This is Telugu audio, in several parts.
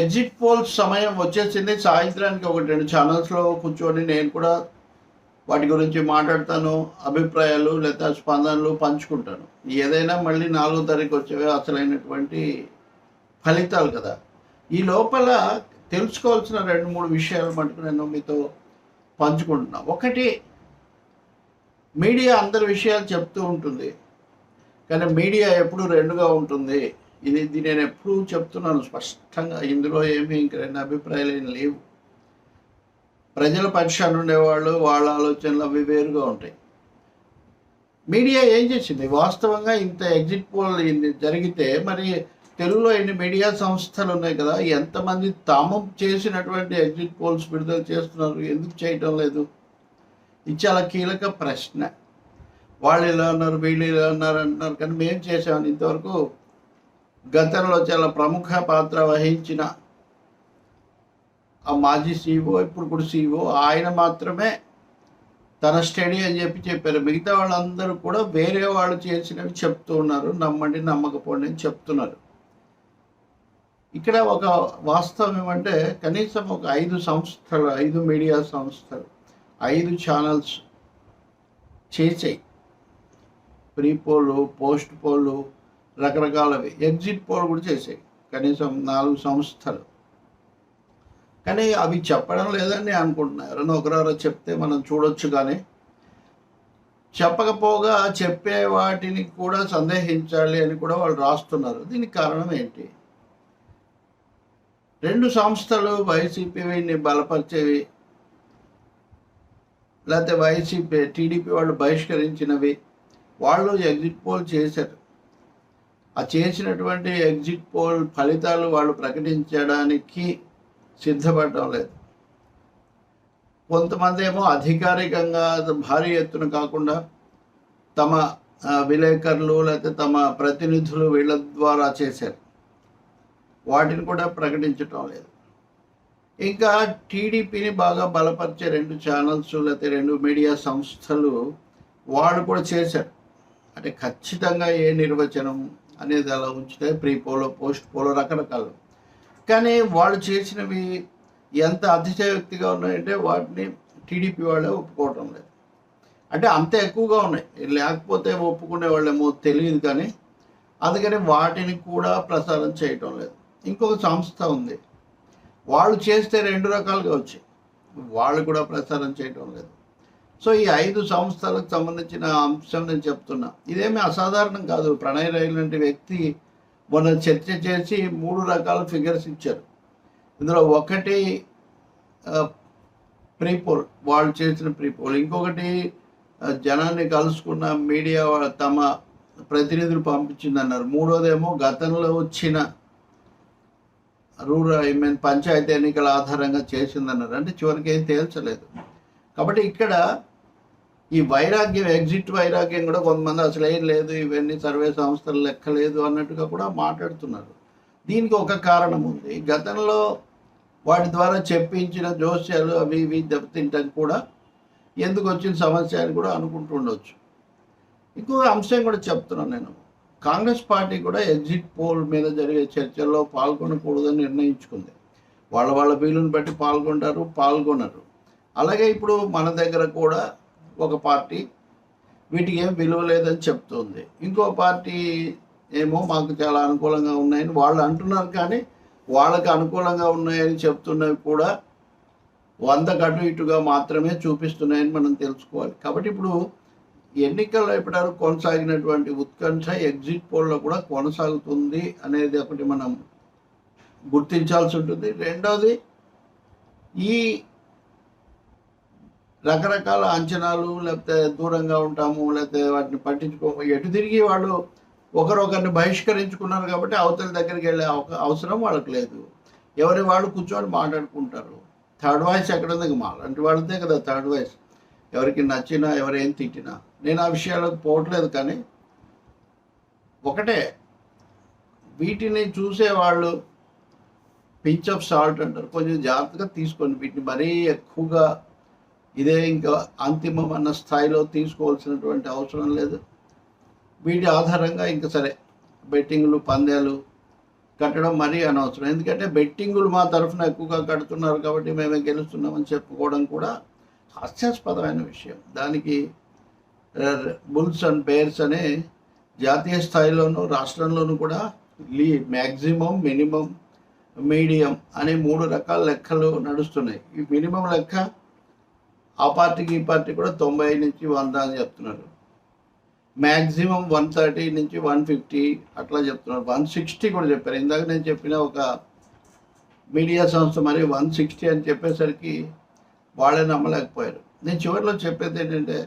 ఎగ్జిట్ పోల్స్ సమయం వచ్చేసింది. సాయంత్రానికి ఒకటి రెండు ఛానల్స్లో కూర్చొని నేను కూడా వాటి గురించి మాట్లాడతాను అభిప్రాయాలు లేదా స్పందనలు పంచుకుంటాను. ఏదైనా మళ్ళీ నాలుగో తారీఖు వచ్చేవే అసలైనటువంటి ఫలితాలు కదా. ఈ లోపల తెలుసుకోవాల్సిన రెండు మూడు విషయాలు మటుకు నేను మీతో పంచుకుంటున్నా. ఒకటి మీడియా అందరి విషయాలు చెప్తూ ఉంటుంది. కానీ మీడియా ఎప్పుడు రెండుగా ఉంటుంది. ఇది ఇది నేను ఎప్పుడూ చెప్తున్నాను స్పష్టంగా. ఇందులో ఏమీ ఇంక రెండు అభిప్రాయాలు ఏం లేవు. ప్రజల పక్షాన్ని ఉండేవాళ్ళు వాళ్ళ ఆలోచనలు అవి వేరుగా ఉంటాయి. మీడియా ఏం చేసింది? వాస్తవంగా ఇంత ఎగ్జిట్ పోల్ జరిగితే మరి తెలుగులో ఎన్ని మీడియా సంస్థలు ఉన్నాయి కదా ఎంతమంది తాము చేసినటువంటి ఎగ్జిట్ పోల్స్ విడుదల చేస్తున్నారు? ఎందుకు చేయటం లేదు? ఇది చాలా కీలక ప్రశ్న. వాళ్ళు ఇలా అన్నారు వీళ్ళు ఇలా అన్నారు అంటున్నారు. కానీ మేము చేసామని ఇంతవరకు గతంలో చాలా ప్రముఖ పాత్ర వహించిన ఆ మాజీ సీఈఓ ఇప్పుడు కూడా సీఈఓ ఆయన మాత్రమే తన స్టడీ అని చెప్పి చెప్పారు. మిగతా వాళ్ళందరూ కూడా వేరే వాళ్ళు చేసినవి చెప్తూ ఉన్నారు. నమ్మండి నమ్మకపోండి అని చెప్తున్నారు. ఇక్కడ ఒక వాస్తవం ఏమంటే కనీసం ఒక ఐదు సంస్థలు ఐదు మీడియా సంస్థలు ఐదు ఛానల్స్ చేసాయి. ప్రీ పోలు పోస్ట్ పోలు రకరకాలవి. ఎగ్జిట్ పోల్ కూడా చేసాయి. కనీసం నాలుగు సంస్థలు. కానీ అవి చెప్పడం లేదని నేను అనుకుంటున్నా. ఎవరైనా ఒకరెవరో చెప్తే మనం చూడొచ్చు కానీ చెప్పకపోగా చెప్పే వాటిని కూడా సందేహించాలి అని కూడా వాళ్ళు రాస్తున్నారు. దీనికి కారణం ఏంటి? రెండు సంస్థలు వైసీపీని బలపరిచేవి లేకపోతే వైసీపీ టీడీపీ వాళ్ళు బహిష్కరించినవి వాళ్ళు ఎగ్జిట్ పోల్ చేశారు. ఆ చేసినటువంటి ఎగ్జిట్ పోల్ ఫలితాలు వాళ్ళు ప్రకటించడానికి సిద్ధపడటం లేదు. కొంతమంది ఏమో అధికారికంగా భారీ ఎత్తున కాకుండా తమ విలేకరులు లేకపోతే తమ ప్రతినిధులు వీళ్ళ ద్వారా చేశారు. వాటిని కూడా ప్రకటించటం లేదు. ఇంకా టీడీపీని బాగా బలపరిచే రెండు ఛానల్స్ లేకపోతే రెండు మీడియా సంస్థలు వాళ్ళు కూడా చేశారు. అంటే ఖచ్చితంగా ఏ నిర్వచనం అనేది అలా ఉంచితే ప్రీ పోలో పోస్ట్ పోలో రకరకాలు. కానీ వాళ్ళు చేసినవి ఎంత అతిశయోక్తిగా ఉన్నాయంటే వాటిని టీడీపీ వాళ్ళే ఒప్పుకోవటం లేదు. అంటే అంత ఎక్కువగా ఉన్నాయి. లేకపోతే ఒప్పుకునే వాళ్ళేమో తెలియదు కానీ అందుకని వాటిని కూడా ప్రసారం చేయటం లేదు. ఇంకొక సంస్థ ఉంది. వాళ్ళు చేస్తే రెండు రకాలుగా వచ్చాయి. వాళ్ళు కూడా ప్రసారం చేయటం లేదు. సో ఈ ఐదు సంస్థలకు సంబంధించిన అంశం నేను చెప్తున్నా. ఇదేమి అసాధారణం కాదు. ప్రణయ్ రైలు లాంటి వ్యక్తి మొన్న చర్చ చేసి మూడు రకాల ఫిగర్స్ ఇచ్చారు. ఇందులో ఒకటి ప్రీపోల్ వాళ్ళు చేసిన ప్రీపోల్. ఇంకొకటి జనాన్ని కలుసుకున్న మీడియా తమ ప్రతినిధులు పంపించిందన్నారు. మూడోదేమో గతంలో వచ్చిన రూరల్ ఐ మీన్ పంచాయతీ ఎన్నికల ఆధారంగా చేసిందన్నారు. అంటే చివరికి ఏం తేల్చలేదు. కాబట్టి ఇక్కడ ఈ వైరాగ్యం ఎగ్జిట్ వైరాగ్యం కూడా కొంతమంది అసలు ఏం లేదు ఇవన్నీ సర్వే సంస్థలు లెక్కలేదు అన్నట్టుగా కూడా మాట్లాడుతున్నారు. దీనికి ఒక కారణం ఉంది. గతంలో వాటి ద్వారా చెప్పించిన జోస్యాలు అవి ఇవి దెబ్బతింటాం కూడా ఎందుకు వచ్చిన సమస్య అని కూడా అనుకుంటుండొచ్చు ఇంకొక అంశం కూడా చెప్తున్నాను నేను. కాంగ్రెస్ పార్టీ కూడా ఎగ్జిట్ పోల్ మీద జరిగే చర్చల్లో పాల్గొనకూడదని నిర్ణయించుకుంది. వాళ్ళ వాళ్ళ వీలుని బట్టి పాల్గొంటారు పాల్గొనరు. అలాగే ఇప్పుడు మన దగ్గర కూడా ఒక పార్టీ వీటికి ఏం విలువ లేదని చెప్తుంది. ఇంకో పార్టీ ఏమో మాకు చాలా అనుకూలంగా ఉన్నాయని వాళ్ళు అంటున్నారు కానీ వాళ్ళకి అనుకూలంగా ఉన్నాయని చెప్తున్నవి కూడా వంద అటు ఇటుగా మాత్రమే చూపిస్తున్నాయని మనం తెలుసుకోవాలి. కాబట్టి ఇప్పుడు ఎన్నికల్లో ఇప్పటివరకు కొనసాగినటువంటి ఉత్కంఠ ఎగ్జిట్ పోల్లో కూడా కొనసాగుతుంది అనేది ఒకటి మనం గుర్తించాల్సి ఉంటుంది. రెండవది ఈ రకరకాల అంచనాలు లేకపోతే దూరంగా ఉంటాము లేకపోతే వాటిని పట్టించుకోము. ఎటు తిరిగి వాళ్ళు ఒకరొకరిని బహిష్కరించుకున్నారు కాబట్టి అవతల దగ్గరికి వెళ్ళే అవసరం వాళ్ళకి లేదు. ఎవరి వాళ్ళు కూర్చొని మాట్లాడుకుంటారు. థర్డ్ వాయిస్ ఎక్కడ ఉంది మా అలాంటి వాళ్ళదే కదా థర్డ్ వాయిస్ ఎవరికి నచ్చినా ఎవరేం తిట్టినా. నేను ఆ విషయాలకు పోవట్లేదు కానీ ఒకటే వీటిని చూసేవాళ్ళు పించ్ ఆఫ్ సాల్ట్ అంటారు. కొంచెం జాగ్రత్తగా తీసుకొని వీటిని మరీ ఎక్కువగా ఇదే ఇంకా అంతిమం అన్న స్థాయిలో తీసుకోవాల్సినటువంటి అవసరం లేదు. వీటి ఆధారంగా ఇంకా సరే బెట్టింగ్లు పందాలు కట్టడం మరీ అనవసరం. ఎందుకంటే బెట్టింగులు మా తరఫున ఎక్కువగా కడుతున్నారు కాబట్టి మేమే గెలుస్తున్నామని చెప్పుకోవడం కూడా హాస్యాస్పదమైన విషయం. దానికి బుల్స్ అండ్ బేర్స్ అనే జాతీయ స్థాయిలోనూ రాష్ట్రంలోనూ కూడా లీ మ్యాక్సిమం మినిమం మీడియం అనే మూడు రకాల లెక్కలు నడుస్తున్నాయి. ఈ మినిమం లెక్క ఆ పార్టీకి ఈ పార్టీ కూడా తొంభై నుంచి వంద అని చెప్తున్నారు. మ్యాక్సిమం వన్ థర్టీ నుంచి వన్ ఫిఫ్టీ అట్లా చెప్తున్నారు. వన్ సిక్స్టీ కూడా చెప్పారు. ఇందాక నేను చెప్పిన ఒక మీడియా సంస్థ మరి వన్ సిక్స్టీ అని చెప్పేసరికి వాళ్ళే నమ్మలేకపోయారు. నేను చివరిలో చెప్పేది ఏంటంటే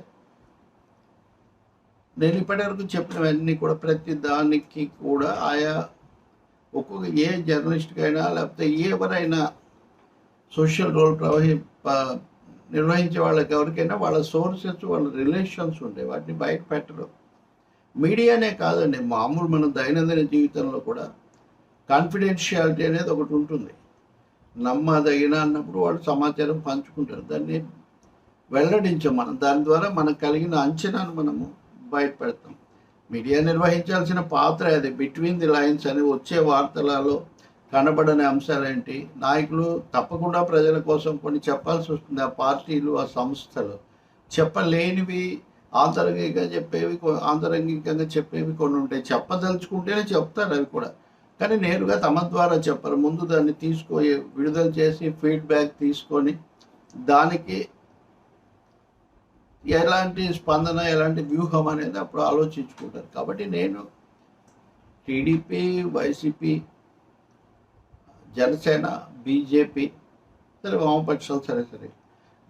నేను ఇప్పటివరకు చెప్పినవన్నీ కూడా ప్రతి దానికి కూడా ఆయా ఒక్కొక్క ఏ జర్నలిస్ట్కైనా లేకపోతే ఎవరైనా సోషల్ రోల్ ప్రవహి నిర్వహించే వాళ్ళకి ఎవరికైనా వాళ్ళ సోర్సెస్ వాళ్ళ రిలేషన్స్ ఉంటాయి వాటిని బయట పెట్టరు. మీడియానే కాదండి మామూలు మన దైనందిన జీవితంలో కూడా కాన్ఫిడెన్షియాలిటీ అనేది ఒకటి ఉంటుంది. నమ్మదగిన అన్నప్పుడు వాళ్ళు సమాచారం పంచుకుంటారు. దాన్ని వెల్లడించాం మనం. దాని ద్వారా మనకు కలిగిన అంచనాను మనము బయటపెడతాం మీడియా నిర్వహించాల్సిన పాత్ర అది. బిట్వీన్ ది లైన్స్ అని వచ్చే వార్తలలో కనబడని అంశాలేంటి? నాయకులు తప్పకుండా ప్రజల కోసం కొన్ని చెప్పాల్సి వస్తుంది. ఆ పార్టీలు ఆ సంస్థలు చెప్పలేనివి ఆంతరంగికంగా చెప్పేవి ఆంతరంగికంగా చెప్పేవి కొన్ని ఉంటాయి. చెప్పదలుచుకుంటేనే చెప్తారు అవి కూడా. కానీ నేరుగా తమ ద్వారా చెప్పరు. ముందు దాన్ని తీసుకో విడుదల చేసి ఫీడ్బ్యాక్ తీసుకొని దానికి ఎలాంటి స్పందన ఎలాంటి వ్యూహం అనేది అప్పుడు ఆలోచించుకుంటారు. కాబట్టి నేను టీడీపీ వైసీపీ జనసేన బీజేపీ సరే వామపక్షాలు సరే సరే.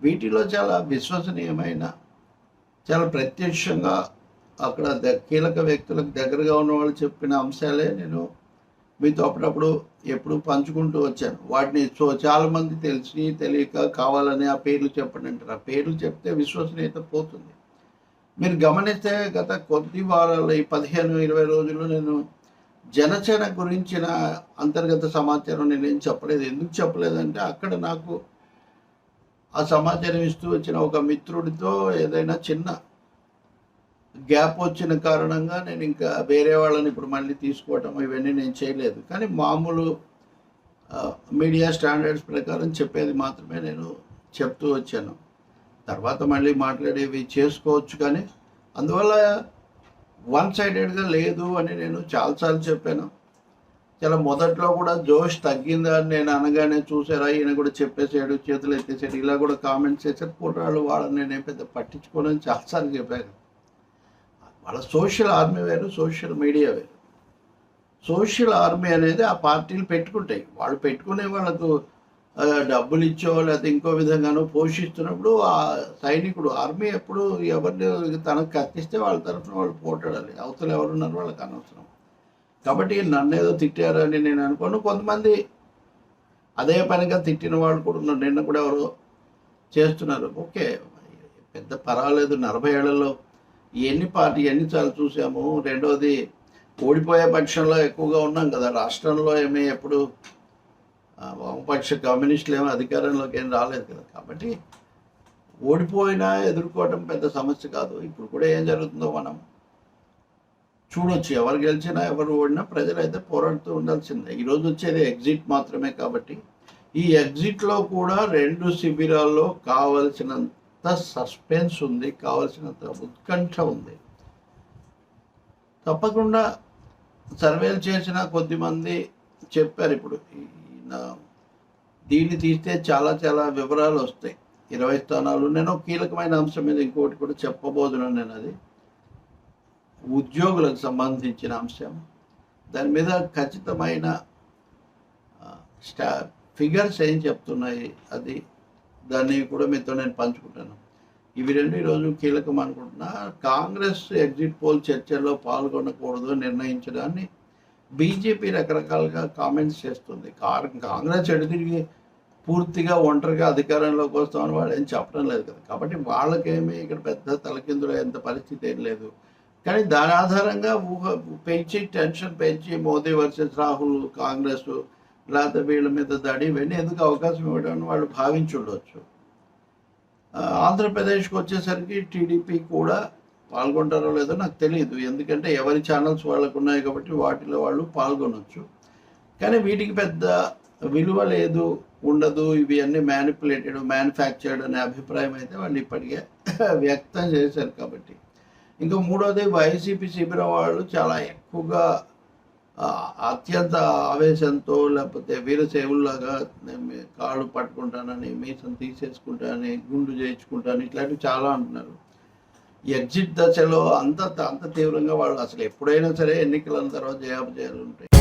వీటిలో చాలా విశ్వసనీయమైన చాలా ప్రత్యక్షంగా అక్కడ ద- కీలక వ్యక్తులకు దగ్గరగా ఉన్న వాళ్ళు చెప్పిన అంశాలే నేను మీతో అప్పుడప్పుడు ఎప్పుడు పంచుకుంటూ వచ్చాను. వాటిని సో చాలా మంది తెలిసి తెలియక కావాలని ఆ పేర్లు చెప్పండి అంటారు. ఆ పేర్లు చెప్తే విశ్వసనీయత పోతుంది. మీరు గమనిస్తే గత కొద్ది వారాలు ఈ పదిహేను ఇరవై రోజుల్లో నేను జనసేన గురించిన అంతర్గత సమాచారం నేనేం చెప్పలేదు. ఎందుకు చెప్పలేదంటే అక్కడ నాకు ఆ సమాచారం ఇస్తూ వచ్చిన ఒక మిత్రుడితో ఏదైనా చిన్న గ్యాప్ వచ్చిన కారణంగా నేను ఇంకా వేరే వాళ్ళని ఇప్పుడు మళ్ళీ తీసుకోవటం ఇవన్నీ నేను చేయలేదు. కానీ మామూలు మీడియా స్టాండర్డ్స్ ప్రకారం చెప్పేది మాత్రమే నేను చెప్తూ వచ్చాను. తర్వాత మళ్ళీ మాట్లాడేవి చేసుకోవచ్చు కానీ అందువల్ల వన్ సైడెడ్గా లేదు అని నేను చాలాసార్లు చెప్పాను. చాలా మొదట్లో కూడా జోష్ తగ్గిందా అని నేను అనగానే చూసారా ఈయన కూడా చెప్పేసాడు చేతులు ఎత్తేసాడు ఇలా కూడా కామెంట్స్ చేశారు కుర్రాళ్ళు వాళ్ళని నేనేం పెద్ద పట్టించుకోనని చాలాసార్లు చెప్పాను. వాళ్ళ సోషల్ ఆర్మీ వేరు సోషల్ మీడియా వేరు. సోషల్ ఆర్మీ అనేది ఆ పార్టీలు పెట్టుకుంటాయి. వాళ్ళు పెట్టుకునే వాళ్ళకు డబ్బులు ఇచ్చో లేకపోతే ఇంకో విధంగానో పోషిస్తున్నప్పుడు ఆ సైనికుడు ఆర్మీ ఎప్పుడు ఎవరిని తనకు కత్తిస్తే వాళ్ళ తరఫున వాళ్ళు పోటాడాలి. అవతలు ఎవరున్నారు వాళ్ళకి అనవసరం. కాబట్టి నన్ను ఏదో తిట్టారని నేను అనుకోను. కొంతమంది అదే పనిగా తిట్టిన వాళ్ళు కూడా ఉన్నారు. నిన్న కూడా ఎవరు చేస్తున్నారు. ఓకే పెద్ద పర్వాలేదు. నలభై ఏళ్ళలో ఎన్ని పార్టీ ఎన్నిసార్లు చూసాము. రెండవది ఓడిపోయే పక్షంలో ఎక్కువగా ఉన్నాం కదా. రాష్ట్రంలో ఏమీ ఎప్పుడు వామపక్ష కమ్యూనిస్టులు ఏమో అధికారంలోకి ఏం రాలేదు కదా. కాబట్టి ఓడిపోయినా ఎదుర్కోవడం పెద్ద సమస్య కాదు. ఇప్పుడు కూడా ఏం జరుగుతుందో మనం చూడొచ్చు. ఎవరు గెలిచినా ఎవరు ఓడినా ప్రజలైతే పోరాడుతూ ఉండాల్సిందే. ఈరోజు వచ్చేది ఎగ్జిట్ మాత్రమే కాబట్టి ఈ ఎగ్జిట్లో కూడా రెండు శిబిరాల్లో కావలసినంత సస్పెన్స్ ఉంది కావలసినంత ఉత్కంఠ ఉంది. తప్పకుండా సర్వేలు చేసిన కొద్దిమంది చెప్పారు ఇప్పుడు దీన్ని తీస్తే చాలా చాలా వివరాలు వస్తాయి. ఇరవై స్థానాలు. నేను కీలకమైన అంశం మీద ఇంకోటి కూడా చెప్పబోతున్నాను నేను అది. ఉద్యోగులకు సంబంధించిన అంశం. దాని మీద ఖచ్చితమైన స్టా ఫిగర్స్ ఏం చెప్తున్నాయి అది. దాన్ని కూడా మీతో నేను పంచుకుంటాను. ఇవి రెండు ఈరోజు కీలకం అనుకుంటున్నా. కాంగ్రెస్ ఎగ్జిట్ పోల్ చర్చల్లో పాల్గొనకూడదు నిర్ణయించడాన్ని బీజేపీ రకరకాలుగా కామెంట్స్ చేస్తుంది. కాంగ్రెస్ ఎటు తిరిగి పూర్తిగా ఒంటరిగా అధికారంలోకి వస్తామని వాళ్ళు ఏం చెప్పడం లేదు కదా. కాబట్టి వాళ్ళకేమీ ఇక్కడ పెద్ద తలకిందులు ఎంత పరిస్థితి ఏం లేదు. కానీ దాని ఆధారంగా ఊహ పెంచి టెన్షన్ పెంచి మోదీ వర్సెస్ రాహుల్ కాంగ్రెస్ లేకపోతే వీళ్ళ మీద దాడి ఇవన్నీ ఎందుకు అవకాశం ఇవ్వడం వాళ్ళు భావించుండొచ్చు ఆంధ్రప్రదేశ్కి వచ్చేసరికి టీడీపీ కూడా పాల్గొంటారో లేదో నాకు తెలియదు ఎందుకంటే ఎవరి ఛానల్స్ వాళ్ళకు ఉన్నాయి కాబట్టి వాటిలో వాళ్ళు పాల్గొనొచ్చు. కానీ వీటికి పెద్ద విలువ లేదు ఉండదు. ఇవి అన్ని మ్యానిపులేటెడ్ మ్యానుఫ్యాక్చర్డ్ అనే అభిప్రాయం అయితే వాళ్ళు ఇప్పటికే వ్యక్తం చేశారు కాబట్టి. ఇంకా మూడోది వైసీపీ శిబిరం వాళ్ళు చాలా ఎక్కువగా అత్యంత ఆవేశంతో లేకపోతే వీరసేవుల్లాగా కాళ్ళు పట్టుకుంటానని మీసం తీసేసుకుంటానని గుండు చేయించుకుంటాను ఇట్లాంటివి చాలా అంటున్నారు. ఎగ్జిట్ దశలో అంత అంత తీవ్రంగా వాళ్ళు అసలు ఎప్పుడైనా సరే ఎన్నికల తర్వాత జయాపజయాలు ఉంటాయి.